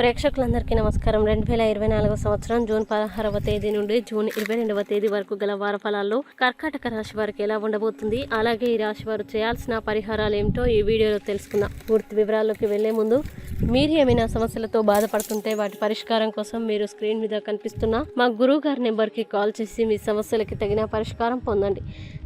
ప్రేక్షకులందరికీ నమస్కారం. రెండు వేల ఇరవై నాలుగో సంవత్సరం జూన్ పదహారవ తేదీ నుండి జూన్ ఇరవై రెండవ తేదీ వరకు గల వార ఫలాల్లో కర్కాటక రాశి వారికి ఎలా ఉండబోతుంది? అలాగే ఈ రాశి వారు చేయాల్సిన పరిహారాలు ఏమిటో ఈ వీడియోలో తెలుసుకుందాం. పూర్తి వివరాల్లోకి వెళ్ళే ముందు మీరు ఏమైనా సమస్యలతో బాధపడుతుంటే వాటి పరిష్కారం కోసం మీరు స్క్రీన్ మీద కనిపిస్తున్న మా గురువు గారి నెంబర్కి కాల్ చేసి మీ సమస్యలకి తగిన పరిష్కారం పొందండి.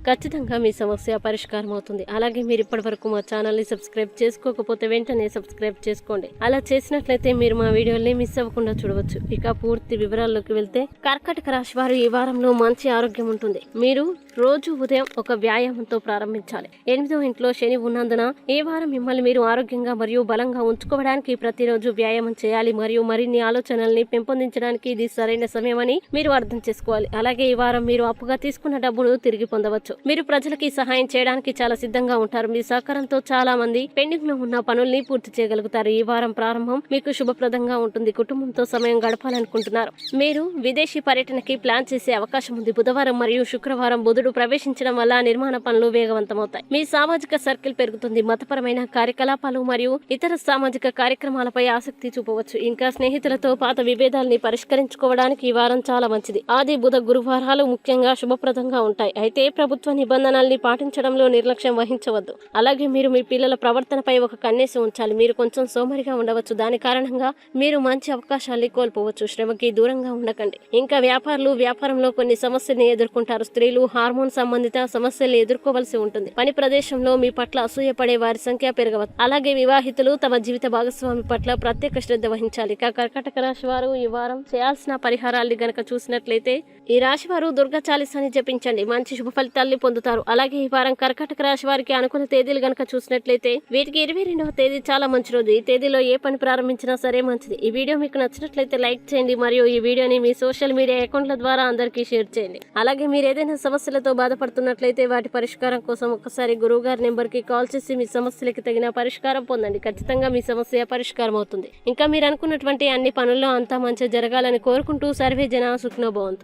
ఖచ్చితంగా మీ సమస్య పరిష్కారం అవుతుంది అలాగే మీరు ఇప్పటివరకు మా ఛానల్ని సబ్స్క్రైబ్ చేసుకోకపోతే వెంటనే సబ్స్క్రైబ్ చేసుకోండి. అలా చేసినట్లయితే మీరు మా వీడియోల్ని మిస్ అవ్వకుండా చూడవచ్చు. ఇక పూర్తి వివరాల్లోకి వెళ్తే కర్కాటక రాశి వారు ఈ వారంలో మంచి ఆరోగ్యం ఉంటుంది. మీరు రోజు ఉదయం ఒక వ్యాయామంతో ప్రారంభించాలి. ఎనిమిదో ఇంట్లో శని ఉన్నందున ఈ వారం మిమ్మల్ని మీరు ఆరోగ్యంగా మరియు బలంగా ఉంచుకోవడానికి ప్రతిరోజు వ్యాయామం చేయాలి. మరియు మరిన్ని ఆలోచనల్ని పెంపొందించడానికి ఇది సరైన సమయమని మీరు అర్థం చేసుకోవాలి. అలాగే ఈ వారం మీరు అప్పుగా తీసుకున్న డబ్బును తిరిగి పొందవచ్చు. మీరు ప్రజలకి సహాయం చేయడానికి చాలా సిద్ధంగా ఉంటారు. మీ సహకారంతో చాలా మంది పెండింగ్లో ఉన్న పనుల్ని పూర్తి చేయగలుగుతారు. ఈ వారం ప్రారంభం మీకు శుభప్రదంగా ఉంటుంది. కుటుంబంతో సమయం గడపాలనుకుంటున్నారు. మీరు విదేశీ పర్యటనకి ప్లాన్ చేసే అవకాశం ఉంది. బుధవారం మరియు శుక్రవారం బుధుడు ప్రవేశించడం వల్ల నిర్మాణ పనులు వేగవంతమవుతాయి. మీ సామాజిక సర్కిల్ పెరుగుతుంది. మతపరమైన కార్యకలాపాలు మరియు ఇతర సామాజిక కార్యక్రమాలపై ఆసక్తి చూపవచ్చు. ఇంకా స్నేహితులతో పాత విభేదాల్ని పరిష్కరించుకోవడానికి ఈ వారం చాలా మంచిది. ఆది బుధ గురువారాలు ముఖ్యంగా శుభప్రదంగా ఉంటాయి. అయితే ప్రభుత్వ నిబంధనల్ని పాటించడంలో నిర్లక్ష్యం వహించవద్దు. అలాగే మీరు మీ పిల్లల ప్రవర్తనపై ఒక కన్నేసి ఉంచాలి. మీరు కొంచెం సోమరిగా ఉండవచ్చు. దాని కారణంగా మీరు మంచి అవకాశాల్ని కోల్పోవచ్చు. శ్రమకి దూరంగా ఉండకండి. ఇంకా వ్యాపారులు వ్యాపారంలో కొన్ని సమస్యల్ని ఎదుర్కొంటారు. స్త్రీలు హార్మోన్ సంబంధిత సమస్యల్ని ఎదుర్కోవలసి ఉంటుంది. పని ప్రదేశంలో మీ పట్ల అసూయపడే వారి సంఖ్య పెరగవచ్చు. అలాగే వివాహితులు తమ జీవిత భాగస్వామి పట్ల ప్రత్యేక శ్రద్ధ వహించాలి. ఇక కర్కటక రాశి వారు ఈ వారం చేయాల్సిన పరిహారాల్ని గనక చూసినట్లయితే ఈ రాశి వారు దుర్గా చాలీసాని జపించండి. మంచి శుభ ఫలితాల్ని పొందుతారు. అలాగే ఈ వారం కర్కాటక రాశి వారికి అనుకున్న తేదీలు గనక చూసినట్లయితే వీటికి ఇరవై రెండవ తేదీ చాలా మంచి రోజు. ఈ తేదీలో ఏ పని ప్రారంభించినా సరే మంచిది. ఈ వీడియో మీకు నచ్చినట్లయితే లైక్ చేయండి మరియు ఈ వీడియోని మీ సోషల్ మీడియా అకౌంట్ల ద్వారా అందరికీ షేర్ చేయండి. అలాగే మీరు ఏదైనా సమస్యలతో బాధపడుతున్నట్లయితే వాటి పరిష్కారం కోసం ఒకసారి గురువు గారి నెంబర్కి కాల్ చేసి మీ సమస్యలకి తగిన పరిష్కారం పొందండి. ఖచ్చితంగా మీ సమస్య పరిష్కారం అవుతుంది. ఇంకా మీరు అనుకున్నటువంటి అన్ని పనుల్లో అంతా మంచి జరగాలని కోరుకుంటూ సర్వే జన సుఖ్నోభవంతు